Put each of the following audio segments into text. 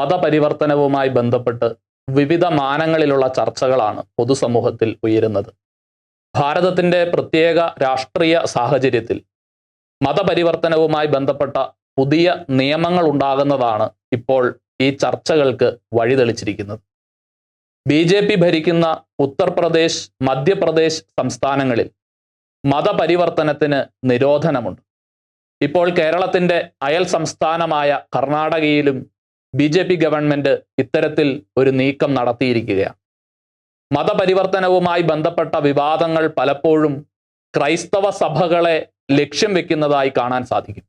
മതപരിവർത്തനവുമായി ബന്ധപ്പെട്ട് വിവിധ മാനങ്ങളിലുള്ള ചർച്ചകളാണ് പൊതുസമൂഹത്തിൽ ഉയരുന്നത്. ഭാരതത്തിന്റെ പ്രത്യേക രാഷ്ട്രീയ സാഹചര്യത്തിൽ മതപരിവർത്തനവുമായി ബന്ധപ്പെട്ട പുതിയ നിയമങ്ങൾ ഉണ്ടാകുന്നതാണ് ഇപ്പോൾ ഈ ചർച്ചകൾക്ക് വഴിതെളിച്ചിരിക്കുന്നത്. ബി ജെ പി ഭരിക്കുന്ന ഉത്തർപ്രദേശ് മധ്യപ്രദേശ് സംസ്ഥാനങ്ങളിൽ മതപരിവർത്തനത്തിന് നിരോധനമുണ്ട്. ഇപ്പോൾ കേരളത്തിന്റെ അയൽ സംസ്ഥാനമായ കർണാടകയിലും ബി ജെ പി ഗവൺമെന്റ് ഇത്തരത്തിൽ ഒരു നീക്കം നടത്തിയിരിക്കുകയാണ്. മതപരിവർത്തനവുമായി ബന്ധപ്പെട്ട വിവാദങ്ങൾ പലപ്പോഴും ക്രൈസ്തവ സഭകളെ ലക്ഷ്യം വെക്കുന്നതായി കാണാൻ സാധിക്കും.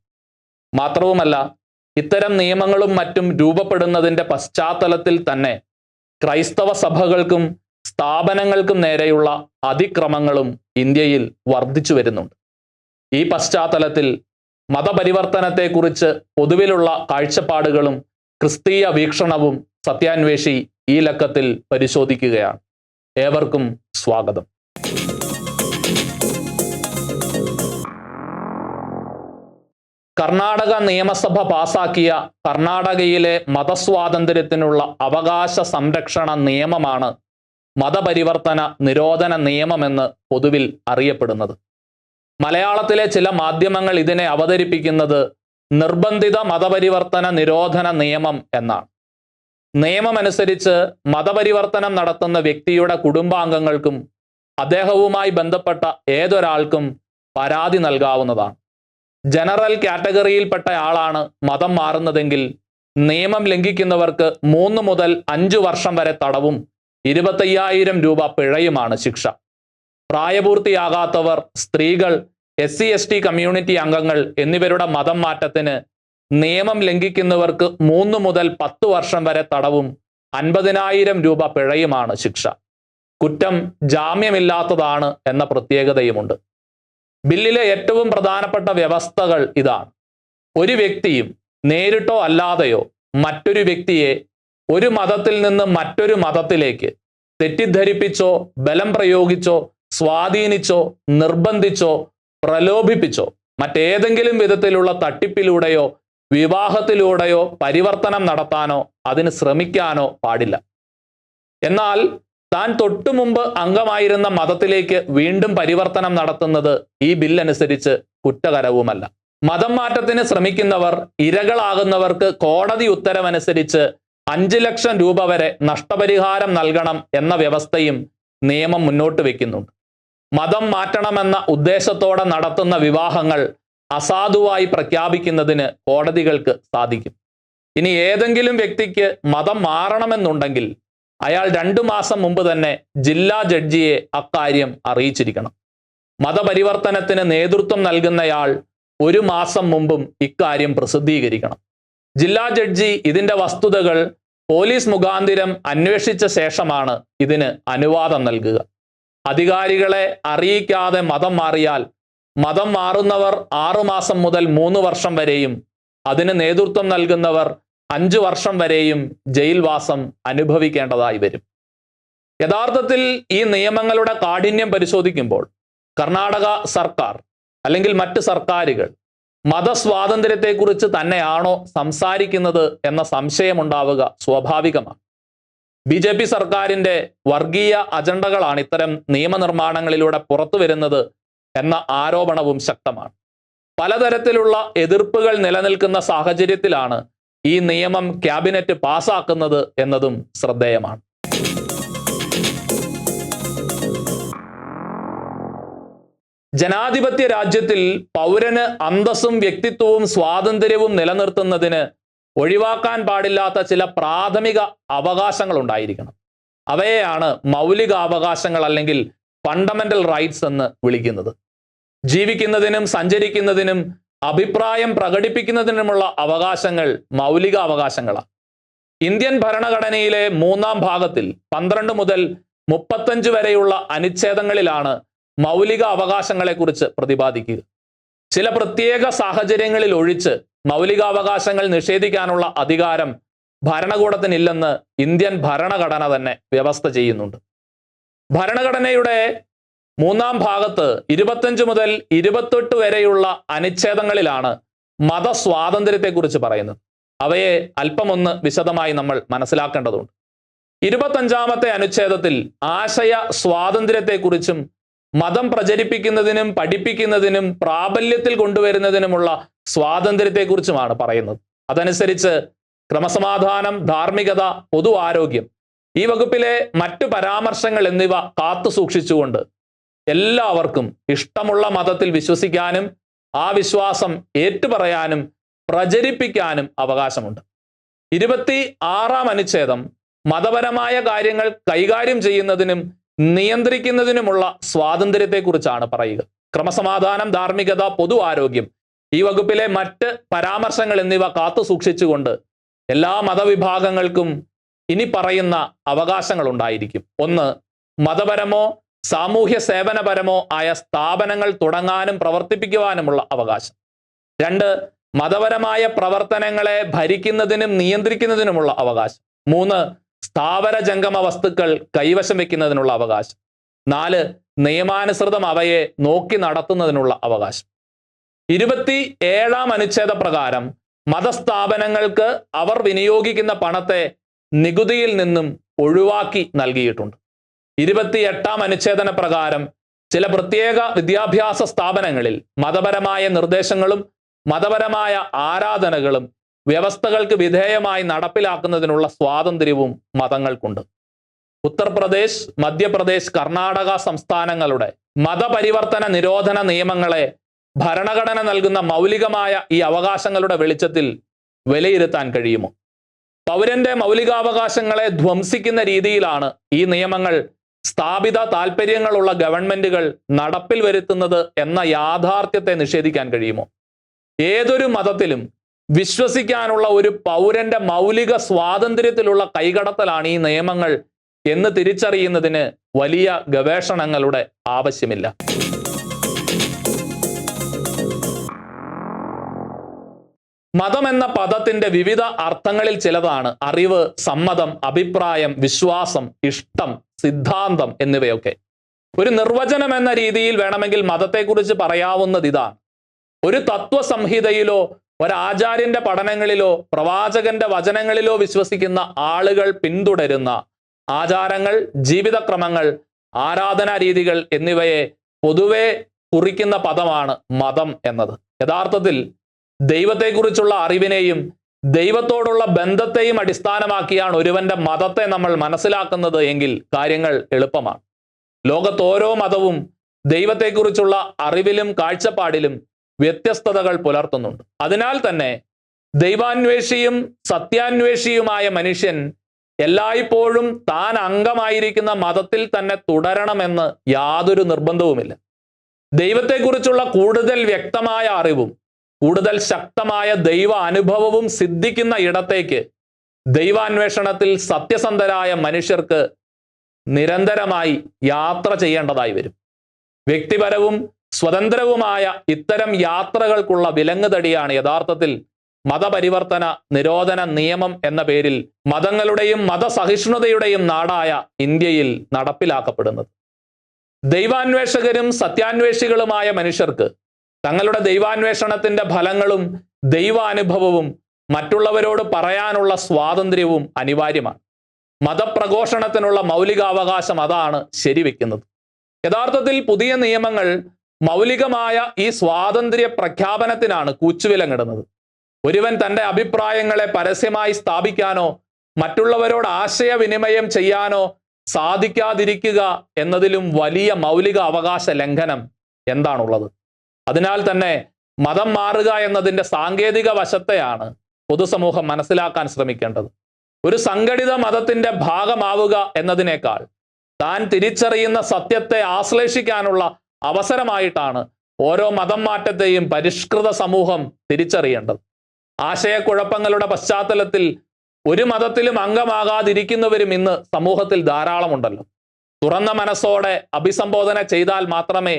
മാത്രവുമല്ല ഇത്തരം നിയമങ്ങളും മറ്റും രൂപപ്പെടുന്നതിന്റെ പശ്ചാത്തലത്തിൽ തന്നെ ക്രൈസ്തവ സഭകൾക്കും സ്ഥാപനങ്ങൾക്കും നേരെയുള്ള അതിക്രമങ്ങളും ഇന്ത്യയിൽ വർദ്ധിച്ചു വരുന്നുണ്ട്. ഈ പശ്ചാത്തലത്തിൽ മതപരിവർത്തനത്തെക്കുറിച്ച് പൊതുവിലുള്ള കാഴ്ചപ്പാടുകളും ക്രിസ്തീയ വീക്ഷണവും സത്യാന്വേഷി ഈ ലക്കത്തിൽ പരിശോധിക്കുകയാണ്. ഏവർക്കും സ്വാഗതം. കർണാടക നിയമസഭ പാസാക്കിയ കർണാടകയിലെ മതസ്വാതന്ത്ര്യത്തിനുള്ള അവകാശ സംരക്ഷണ നിയമമാണ് മതപരിവർത്തന നിരോധന നിയമമെന്ന് പൊതുവിൽ അറിയപ്പെടുന്നത്. മലയാളത്തിലെ ചില മാധ്യമങ്ങൾ ഇതിനെ അവതരിപ്പിക്കുന്നത് നിർബന്ധിത മതപരിവർത്തന നിരോധന നിയമം എന്നാണ്. നിയമമനുസരിച്ച് മതപരിവർത്തനം നടത്തുന്ന വ്യക്തിയുടെ കുടുംബാംഗങ്ങൾക്കും അദ്ദേഹവുമായി ബന്ധപ്പെട്ട ഏതൊരാൾക്കും പരാതി നൽകാവുന്നതാണ്. ജനറൽ കാറ്റഗറിയിൽപ്പെട്ട ആളാണ് മതം മാറുന്നതെങ്കിൽ നിയമം ലംഘിക്കുന്നവർക്ക് മൂന്ന് മുതൽ അഞ്ചു വർഷം വരെ തടവും ഇരുപത്തയ്യായിരം രൂപ പിഴയുമാണ് ശിക്ഷ. പ്രായപൂർത്തിയാകാത്തവർ സ്ത്രീകൾ S C S T community അംഗങ്ങൾ എന്നിവരുടെ മതം മാറ്റത്തിന് നിയമം ലംഘിക്കുന്നവർക്ക് മൂന്ന് മുതൽ പത്ത് വർഷം വരെ തടവും അൻപതിനായിരം രൂപ പിഴയുമാണ് ശിക്ഷ. കുറ്റം ജാമ്യമില്ലാത്തതാണ് എന്ന പ്രത്യേകതയുമുണ്ട്. ബില്ലിലെ ഏറ്റവും പ്രധാനപ്പെട്ട വ്യവസ്ഥകൾ ഇതാണ്. ഒരു വ്യക്തിയും നേരിട്ടോ അല്ലാതെയോ മറ്റൊരു വ്യക്തിയെ ഒരു മതത്തിൽ നിന്ന് മറ്റൊരു മതത്തിലേക്ക് തെറ്റിദ്ധരിപ്പിച്ചോ ബലം പ്രയോഗിച്ചോ സ്വാധീനിച്ചോ നിർബന്ധിച്ചോ പ്രലോഭിപ്പിച്ചോ? മറ്റേതെങ്കിലും വിധത്തിലുള്ള തട്ടിപ്പിലൂടെയോ വിവാഹത്തിലൂടെയോ പരിവർത്തനം നടത്താനോ അതിന് ശ്രമിക്കാനോ പാടില്ല. എന്നാൽ താൻ തൊട്ടു മുമ്പ് അംഗമായിരുന്ന മതത്തിലേക്ക് വീണ്ടും പരിവർത്തനം നടത്തുന്നത് ഈ ബില്ലനുസരിച്ച് കുറ്റകരവുമല്ല. മതം മാറ്റത്തിന് ശ്രമിക്കുന്നവർ ഇരകളാകുന്നവർക്ക് കോടതി ഉത്തരവനുസരിച്ച് അഞ്ച് ലക്ഷം രൂപ വരെ നഷ്ടപരിഹാരം നൽകണം എന്ന വ്യവസ്ഥയും നിയമം മുന്നോട്ട് വെക്കുന്നുണ്ട്. മതം മാറ്റണമെന്ന ഉദ്ദേശത്തോടെ നടത്തുന്ന വിവാഹങ്ങൾ അസാധുവായി പ്രഖ്യാപിക്കുന്നതിന് കോടതികൾക്ക് സാധിക്കും. ഇനി ഏതെങ്കിലും വ്യക്തിക്ക് മതം മാറണമെന്നുണ്ടെങ്കിൽ അയാൾ രണ്ടു മാസം മുമ്പ് തന്നെ ജില്ലാ ജഡ്ജിയെ അക്കാര്യം അറിയിച്ചിരിക്കണം. മതപരിവർത്തനത്തിന് നേതൃത്വം നൽകുന്നയാൾ ഒരു മാസം മുമ്പും ഇക്കാര്യം പ്രസിദ്ധീകരിക്കണം. ജില്ലാ ജഡ്ജി ഇതിന്റെ വസ്തുതകൾ പോലീസ് മുഖാന്തിരം അന്വേഷിച്ച ശേഷമാണ് ഇതിന് അനുവാദം നൽകുക. അധികാരികളെ അറിയിക്കാതെ മതം മാറിയാൽ മതം മാറുന്നവർ ആറുമാസം മുതൽ മൂന്ന് വർഷം വരെയും അതിന് നേതൃത്വം നൽകുന്നവർ അഞ്ചു വർഷം വരെയും ജയിൽവാസം അനുഭവിക്കേണ്ടതായി വരും. യഥാർത്ഥത്തിൽ ഈ നിയമങ്ങളുടെ കാഠിന്യം പരിശോധിക്കുമ്പോൾ കർണാടക സർക്കാർ അല്ലെങ്കിൽ മറ്റ് സർക്കാരുകൾ മതസ്വാതന്ത്ര്യത്തെക്കുറിച്ച് തന്നെയാണോ സംസാരിക്കുന്നത് എന്ന സംശയമുണ്ടാവുക സ്വാഭാവികമാണ്. ബി ജെ പി സർക്കാരിന്റെ വർഗീയ അജണ്ടകളാണ് ഇത്തരം നിയമനിർമ്മാണങ്ങളിലൂടെ പുറത്തു വരുന്നത് എന്ന ആരോപണവും ശക്തമാണ്. പലതരത്തിലുള്ള എതിർപ്പുകൾ നിലനിൽക്കുന്ന സാഹചര്യത്തിലാണ് ഈ നിയമം ക്യാബിനറ്റ് പാസാക്കുന്നത് എന്നതും ശ്രദ്ധേയമാണ്. ജനാധിപത്യ രാജ്യത്തിൽ പൗരന് അന്തസ്സും വ്യക്തിത്വവും സ്വാതന്ത്ര്യവും ഒഴിവാക്കാൻ പാടില്ലാത്ത ചില പ്രാഥമിക അവകാശങ്ങൾ ഉണ്ടായിരിക്കണം അവയെയാണ് മൗലിക അവകാശങ്ങൾ അല്ലെങ്കിൽ ഫണ്ടമെന്റൽ റൈറ്റ്സ് എന്ന് വിളിക്കുന്നത്. ജീവിക്കുന്നതിനും സഞ്ചരിക്കുന്നതിനും അഭിപ്രായം പ്രകടിപ്പിക്കുന്നതിനുമുള്ള അവകാശങ്ങൾ മൗലിക അവകാശങ്ങളാണ് ഇന്ത്യൻ ഭരണഘടനയിലെ മൂന്നാം ഭാഗത്തിൽ പന്ത്രണ്ട് മുതൽ മുപ്പത്തഞ്ച് വരെയുള്ള അനുച്ഛേദങ്ങളിലാണ് മൗലിക അവകാശങ്ങളെക്കുറിച്ച് പ്രതിപാദിക്കുക. ചില പ്രത്യേക സാഹചര്യങ്ങളിൽ ഒഴിച്ച് മൗലികാവകാശങ്ങൾ നിഷേധിക്കാനുള്ള അധികാരം ഭരണകൂടത്തിനില്ലെന്ന് ഇന്ത്യൻ ഭരണഘടന തന്നെ വ്യവസ്ഥ ചെയ്യുന്നുണ്ട്. ഭരണഘടനയുടെ മൂന്നാം ഭാഗത്ത് ഇരുപത്തഞ്ച് മുതൽ ഇരുപത്തെട്ട് വരെയുള്ള അനുച്ഛേദങ്ങളിലാണ് മതസ്വാതന്ത്ര്യത്തെക്കുറിച്ച് പറയുന്നത്. അവയെ അല്പമൊന്ന് വിശദമായി നമ്മൾ മനസ്സിലാക്കേണ്ടതുണ്ട്. ഇരുപത്തഞ്ചാമത്തെ അനുച്ഛേദത്തിൽ ആശയ സ്വാതന്ത്ര്യത്തെക്കുറിച്ചും മതം പ്രചരിപ്പിക്കുന്നതിനും പഠിപ്പിക്കുന്നതിനും പ്രാബല്യത്തിൽ കൊണ്ടുവരുന്നതിനുമുള്ള സ്വാതന്ത്ര്യത്തെക്കുറിച്ചുമാണ് പറയുന്നത്. അതനുസരിച്ച് ക്രമസമാധാനം ധാർമ്മികത പൊതു ആരോഗ്യം ഈ വകുപ്പിലെ മറ്റു പരാമർശങ്ങൾ എന്നിവ കാത്തു സൂക്ഷിച്ചുകൊണ്ട് എല്ലാവർക്കും ഇഷ്ടമുള്ള മതത്തിൽ വിശ്വസിക്കാനും ആ വിശ്വാസം ഏറ്റുപറയാനും പ്രചരിപ്പിക്കാനും അവകാശമുണ്ട്. ഇരുപത്തി ആറാം അനുച്ഛേദം മതപരമായ കാര്യങ്ങൾ കൈകാര്യം ചെയ്യുന്നതിനും നിയന്ത്രിക്കുന്നതിനുമുള്ള സ്വാതന്ത്ര്യത്തെക്കുറിച്ചാണ് പറയുക. ക്രമസമാധാനം ധാർമ്മികത പൊതു ആരോഗ്യം ഈ വകുപ്പിലെ മറ്റ് പരാമർശങ്ങൾ എന്നിവ കാത്തു സൂക്ഷിച്ചുകൊണ്ട് എല്ലാ മതവിഭാഗങ്ങൾക്കും ഇനി പറയുന്ന അവകാശങ്ങൾ ഉണ്ടായിരിക്കും. ഒന്ന് മതപരമോ സാമൂഹ്യ സേവനപരമോ ആയ സ്ഥാപനങ്ങൾ തുടങ്ങാനും പ്രവർത്തിപ്പിക്കുവാനുമുള്ള അവകാശം. രണ്ട് മതപരമായ പ്രവർത്തനങ്ങളെ ഭരിക്കുന്നതിനും നിയന്ത്രിക്കുന്നതിനുമുള്ള അവകാശം. മൂന്ന് സ്ഥാവര ജംഗമ വസ്തുക്കൾ കൈവശം വെക്കുന്നതിനുള്ള അവകാശം. നാല് നിയമാനുസൃതം അവയെ നോക്കി നടത്തുന്നതിനുള്ള അവകാശം. ഇരുപത്തി ഏഴാം അനുച്ഛേദ പ്രകാരം മതസ്ഥാപനങ്ങൾക്ക് അവർ വിനിയോഗിക്കുന്ന പണത്തെ നികുതിയിൽ നിന്നും ഒഴിവാക്കി നൽകിയിട്ടുണ്ട്. ഇരുപത്തി എട്ടാം അനുച്ഛേദന പ്രകാരം ചില പ്രത്യേക വിദ്യാഭ്യാസ സ്ഥാപനങ്ങളിൽ മതപരമായ നിർദ്ദേശങ്ങളും മതപരമായ ആരാധനകളും വ്യവസ്ഥകൾക്ക് വിധേയമായി നടപ്പിലാക്കുന്നതിനുള്ള സ്വാതന്ത്ര്യവും മതങ്ങൾക്കുണ്ട്. ഉത്തർപ്രദേശ് മധ്യപ്രദേശ് കർണാടക സംസ്ഥാനങ്ങളുടെ മതപരിവർത്തന നിരോധന നിയമങ്ങളെ ഭരണഘടന നൽകുന്ന മൗലികമായ ഈ അവകാശങ്ങളുടെ വെളിച്ചത്തിൽ വിലയിരുത്താൻ കഴിയുമോ? പൗരന്റെ മൗലികാവകാശങ്ങളെ ധ്വംസിക്കുന്ന രീതിയിലാണ് ഈ നിയമങ്ങൾ സ്ഥാപിത താല്പര്യങ്ങളുള്ള ഗവൺമെന്റുകൾ നടപ്പിൽ വരുത്തുന്നത് എന്ന യാഥാർത്ഥ്യത്തെ നിഷേധിക്കാൻ കഴിയുമോ? ഏതൊരു മതത്തിലും വിശ്വസിക്കാനുള്ള ഒരു പൗരന്റെ മൗലിക സ്വാതന്ത്ര്യത്തിലുള്ള കൈകടത്തലാണ് ഈ നിയമങ്ങൾ എന്ന് തിരിച്ചറിയുന്നതിന് വലിയ ഗവേഷണങ്ങളുടെ ആവശ്യമില്ല. മതം എന്ന പദത്തിന്റെ വിവിധ അർത്ഥങ്ങളിൽ ചിലതാണ്. അറിവ് സമ്മതം അഭിപ്രായം വിശ്വാസം ഇഷ്ടം സിദ്ധാന്തം എന്നിവയൊക്കെ. ഒരു നിർവചനം എന്ന രീതിയിൽ വേണമെങ്കിൽ മതത്തെക്കുറിച്ച് പറയാവുന്നത് ഇതാണ് ഒരു തത്വസംഹിതയിലോ ഒരാചാര്യന്റെ പഠനങ്ങളിലോ പ്രവാചകന്റെ വചനങ്ങളിലോ വിശ്വസിക്കുന്ന ആളുകൾ പിന്തുടരുന്ന ആചാരങ്ങൾ ജീവിതക്രമങ്ങൾ ആരാധനാ രീതികൾ എന്നിവയെ പൊതുവെ കുറിക്കുന്ന പദമാണ് മതം എന്നത്. യഥാർത്ഥത്തിൽ ദൈവത്തെക്കുറിച്ചുള്ള അറിവിനെയും ദൈവത്തോടുള്ള ബന്ധത്തെയും അടിസ്ഥാനമാക്കിയാണ് ഒരുവന്റെ മതത്തെ നമ്മൾ മനസ്സിലാക്കുന്നത് എങ്കിൽ കാര്യങ്ങൾ എളുപ്പമാണ്. ലോകത്ത് ഓരോ മതവും ദൈവത്തെക്കുറിച്ചുള്ള അറിവിലും കാഴ്ചപ്പാടിലും വ്യത്യസ്തതകൾ പുലർത്തുന്നുണ്ട്. അതിനാൽ തന്നെ ദൈവാന്വേഷിയും സത്യാന്വേഷിയുമായ മനുഷ്യൻ എല്ലായ്പ്പോഴും താൻ അംഗമായിരിക്കുന്ന മതത്തിൽ തന്നെ തുടരണമെന്ന് യാതൊരു നിർബന്ധവുമില്ല. ദൈവത്തെക്കുറിച്ചുള്ള കൂടുതൽ വ്യക്തമായ അറിവും കൂടുതൽ ശക്തമായ ദൈവ അനുഭവവും സിദ്ധിക്കുന്ന ഇടത്തേക്ക് ദൈവാന്വേഷണത്തിൽ സത്യസന്ധരായ മനുഷ്യർക്ക് നിരന്തരമായി യാത്ര ചെയ്യേണ്ടതായി വരും. വ്യക്തിപരവും സ്വതന്ത്രവുമായ ഇത്തരം യാത്രകൾക്കുള്ള വിലങ്ങുതടിയാണ് യഥാർത്ഥത്തിൽ മതപരിവർത്തന നിരോധന നിയമം എന്ന പേരിൽ മതങ്ങളുടെയും മതസഹിഷ്ണുതയുടെയും നാടായ ഇന്ത്യയിൽ നടപ്പിലാക്കപ്പെടുന്നത്. ദൈവാന്വേഷകരും സത്യാന്വേഷികളുമായ മനുഷ്യർക്ക് തങ്ങളുടെ ദൈവാന്വേഷണത്തിന്റെ ഫലങ്ങളും ദൈവാനുഭവവും മറ്റുള്ളവരോട് പറയാനുള്ള സ്വാതന്ത്ര്യവും അനിവാര്യമാണ്. മതപ്രഘോഷണത്തിനുള്ള മൗലികാവകാശം അതാണ് ശരിവെക്കുന്നത്. യഥാർത്ഥത്തിൽ പുതിയ നിയമങ്ങൾ മൗലികമായ ഈ സ്വാതന്ത്ര്യ പ്രഖ്യാപനത്തിനാണ് കൂച്ചുവിലങ്ങിടുന്നത് ഒരുവൻ തന്റെ അഭിപ്രായങ്ങളെ പരസ്യമായി സ്ഥാപിക്കാനോ മറ്റുള്ളവരോട് ആശയവിനിമയം ചെയ്യാനോ സാധിക്കാതിരിക്കുക എന്നതിലും വലിയ മൗലിക അവകാശ ലംഘനം എന്താണുള്ളത്? അതിനാൽ തന്നെ മതം മാറുക എന്നതിന്റെ സാങ്കേതിക വശത്തെയാണ് പൊതുസമൂഹം മനസ്സിലാക്കാൻ ശ്രമിക്കേണ്ടത്. ഒരു സംഘടിത മതത്തിന്റെ ഭാഗമാവുക എന്നതിനേക്കാൾ താൻ തിരിച്ചറിയുന്ന സത്യത്തെ ആശ്ലേഷിക്കാനുള്ള അവസരമായിട്ടാണ് ഓരോ മതം മാറ്റത്തെയും പരിഷ്കൃത സമൂഹം തിരിച്ചറിയേണ്ടത്. ആശയക്കുഴപ്പങ്ങളുടെ പശ്ചാത്തലത്തിൽ ഒരു മതത്തിലും അംഗമാകാതിരിക്കുന്നവരും ഇന്ന് സമൂഹത്തിൽ ധാരാളമുണ്ടല്ലോ. തുറന്ന മനസ്സോടെ അഭിസംബോധന ചെയ്താൽ മാത്രമേ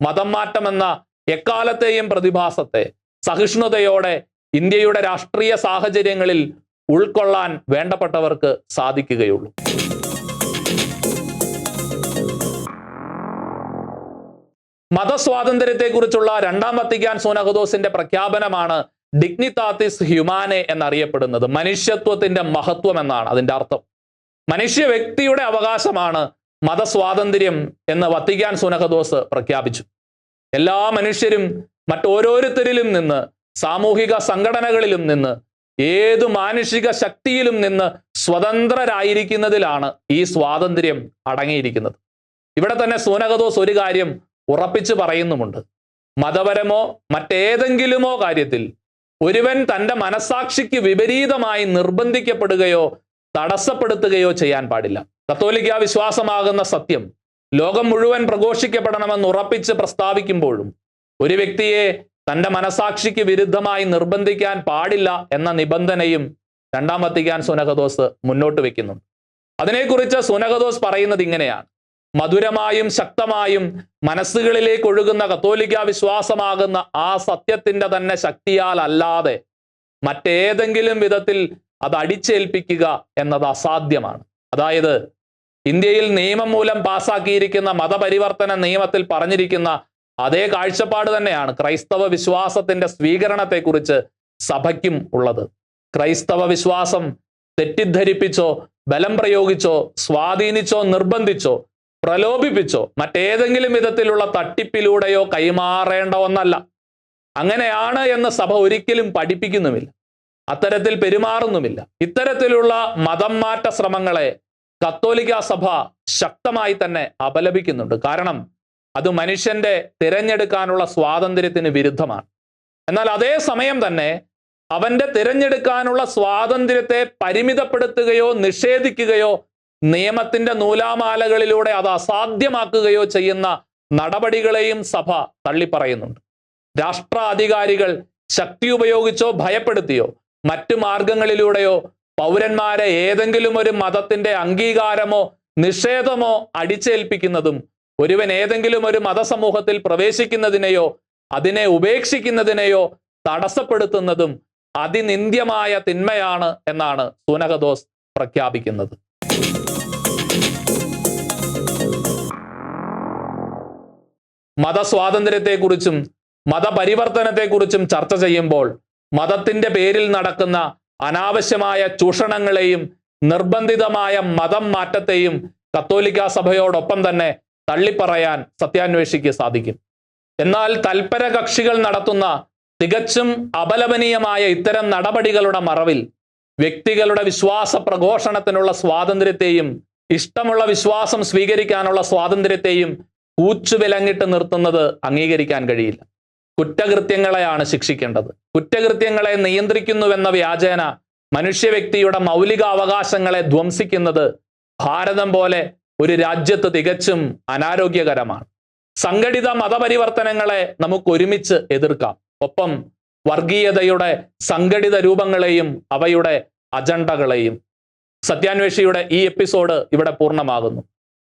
മതം മാറ്റമെന്ന എക്കാലത്തെയും പ്രതിഭാസത്തെ സഹിഷ്ണുതയോടെ ഇന്ത്യയുടെ രാഷ്ട്രീയ സാഹചര്യങ്ങളിൽ ഉൾക്കൊള്ളാൻ വേണ്ടപ്പെട്ടവർക്ക് സാധിക്കുകയുള്ളൂ. മതസ്വാതന്ത്ര്യത്തെക്കുറിച്ചുള്ള രണ്ടാം വത്തിക്കാൻ സോനഹദോസിന്റെ പ്രഖ്യാപനമാണ് ഡിഗ്നിതാത്തിസ് ഹ്യുമാനെ എന്നറിയപ്പെടുന്നത്. മനുഷ്യത്വത്തിന്റെ മഹത്വം എന്നാണ് അതിന്റെ അർത്ഥം. മനുഷ്യ വ്യക്തിയുടെ അവകാശമാണ് മതസ്വാതന്ത്ര്യം എന്ന് വത്തിക്കാൻ സുനഹദോസ് പ്രഖ്യാപിച്ചു. എല്ലാ മനുഷ്യരും മറ്റോരോരുത്തരിലും നിന്ന് സാമൂഹിക സംഘടനകളിലും നിന്ന് ഏതു മാനുഷിക ശക്തിയിലും നിന്ന് സ്വതന്ത്രരായിരിക്കുന്നതിലാണ് ഈ സ്വാതന്ത്ര്യം അടങ്ങിയിരിക്കുന്നത്. ഇവിടെ തന്നെ സോനഹദോസ് ഒരു കാര്യം ഉറപ്പിച്ചു പറയുന്നുമുണ്ട്. മതപരമോ മറ്റേതെങ്കിലുമോ കാര്യത്തിൽ ഒരുവൻ തന്റെ മനസാക്ഷിക്ക് വിപരീതമായി നിർബന്ധിക്കപ്പെടുകയോ തടസ്സപ്പെടുത്തുകയോ ചെയ്യാൻ പാടില്ല. കത്തോലിക്ക വിശ്വാസമാകുന്ന സത്യം ലോകം മുഴുവൻ പ്രഘോഷിക്കപ്പെടണമെന്ന് ഉറപ്പിച്ച് പ്രസ്താവിക്കുമ്പോഴും ഒരു വ്യക്തിയെ തന്റെ മനസാക്ഷിക്ക് വിരുദ്ധമായി നിർബന്ധിക്കാൻ പാടില്ല എന്ന നിബന്ധനയും രണ്ടാം വത്തിക്കാൻ സുനകദോസ് മുന്നോട്ട് വെക്കുന്നുണ്ട്. അതിനെക്കുറിച്ച് സുനഹദോസ് പറയുന്നത് ഇങ്ങനെയാണ്. മധുരമായും ശക്തമായും മനസ്സുകളിലേക്ക് ഒഴുകുന്ന കത്തോലിക്ക വിശ്വാസമാകുന്ന ആ സത്യത്തിന്റെ തന്നെ ശക്തിയാൽ അല്ലാതെ മറ്റേതെങ്കിലും വിധത്തിൽ അത് അടിച്ചേൽപ്പിക്കുക എന്നത് അസാധ്യമാണ്. അതായത് ഇന്ത്യയിൽ നിയമം മൂലം പാസാക്കിയിരിക്കുന്ന മതപരിവർത്തന നിയമത്തിൽ പറഞ്ഞിരിക്കുന്ന അതേ കാഴ്ചപ്പാട് തന്നെയാണ് ക്രൈസ്തവ വിശ്വാസത്തിന്റെ സ്വീകരണത്തെക്കുറിച്ച് സഭയ്ക്കും ഉള്ളത്. ക്രൈസ്തവ വിശ്വാസം തെറ്റിദ്ധരിപ്പിച്ചോ ബലം പ്രയോഗിച്ചോ സ്വാധീനിച്ചോ നിർബന്ധിച്ചോ പ്രലോഭിപ്പിച്ചോ? മറ്റേതെങ്കിലും വിധത്തിലുള്ള തട്ടിപ്പിലൂടെയോ കൈമാറേണ്ട ഒന്നല്ല. അങ്ങനെയാണ് എന്ന് സഭ ഒരിക്കലും പഠിപ്പിക്കുന്നുമില്ല. അത്തരത്തിൽ പെരുമാറുന്നുമില്ല. ഇത്തരത്തിലുള്ള മതം മാറ്റ ശ്രമങ്ങളെ കത്തോലിക്ക സഭ ശക്തമായി തന്നെ അപലപിക്കുന്നുണ്ട്. കാരണം അത് മനുഷ്യന്റെ തിരഞ്ഞെടുക്കാനുള്ള സ്വാതന്ത്ര്യത്തിന് വിരുദ്ധമാണ്. എന്നാൽ അതേ സമയം തന്നെ അവന്റെ തിരഞ്ഞെടുക്കാനുള്ള സ്വാതന്ത്ര്യത്തെ പരിമിതപ്പെടുത്തുകയോ നിഷേധിക്കുകയോ നിയമത്തിന്റെ നൂലാമാലകളിലൂടെ അത് അസാധ്യമാക്കുകയോ ചെയ്യുന്ന നടപടികളെയും സഭ തള്ളിപ്പറയുന്നുണ്ട്. രാഷ്ട്ര അധികാരികൾ ശക്തി ഉപയോഗിച്ചോ ഭയപ്പെടുത്തിയോ മറ്റു മാർഗങ്ങളിലൂടെയോ പൗരന്മാരെ ഏതെങ്കിലും ഒരു മതത്തിന്റെ അംഗീകാരമോ നിഷേധമോ അടിച്ചേൽപ്പിക്കുന്നതും ഒരുവൻ ഏതെങ്കിലും ഒരു മതസമൂഹത്തിൽ പ്രവേശിക്കുന്നതിനെയോ അതിനെ ഉപേക്ഷിക്കുന്നതിനെയോ തടസ്സപ്പെടുത്തുന്നതും അതിനിന്ദ്യമായ തിന്മയാണ് എന്നാണ് സുനഹദോസ് പ്രഖ്യാപിക്കുന്നത്. മതസ്വാതന്ത്ര്യത്തെക്കുറിച്ചും മതപരിവർത്തനത്തെക്കുറിച്ചും ചർച്ച ചെയ്യുമ്പോൾ മതത്തിന്റെ പേരിൽ നടക്കുന്ന അനാവശ്യമായ ചൂഷണങ്ങളെയും നിർബന്ധിതമായ മതം മാറ്റത്തെയും കത്തോലിക്ക സഭയോടൊപ്പം തന്നെ തള്ളിപ്പറയാൻ സത്യാന്വേഷിക്ക് സാധിക്കും. എന്നാൽ തൽപര കക്ഷികൾ നടത്തുന്ന തികച്ചും അപലപനീയമായ ഇത്തരം നടപടികളുടെ മറവിൽ വ്യക്തികളുടെ വിശ്വാസ പ്രഘോഷണത്തിനുള്ള സ്വാതന്ത്ര്യത്തെയും ഇഷ്ടമുള്ള വിശ്വാസം സ്വീകരിക്കാനുള്ള സ്വാതന്ത്ര്യത്തെയും കൂച്ചുവിലങ്ങിട്ട് നിർത്തുന്നത് അംഗീകരിക്കാൻ കഴിയില്ല. കുറ്റകൃത്യങ്ങളെയാണ് ശിക്ഷിക്കേണ്ടത്. കുറ്റകൃത്യങ്ങളെ നിയന്ത്രിക്കുന്നുവെന്ന വ്യാജേന മനുഷ്യ വ്യക്തിയുടെ മൗലിക അവകാശങ്ങളെ ധ്വംസിക്കുന്നത് ഭാരതം പോലെ ഒരു രാജ്യത്ത് തികച്ചും അനാരോഗ്യകരമാണ്. സംഘടിത മതപരിവർത്തനങ്ങളെ നമുക്ക് ഒരുമിച്ച് എതിർക്കാം. ഒപ്പം വർഗീയതയുടെ സംഘടിത രൂപങ്ങളെയും അവയുടെ അജണ്ടകളെയും. സത്യാന്വേഷിയുടെ ഈ എപ്പിസോഡ് ഇവിടെ പൂർണമാകുന്നു.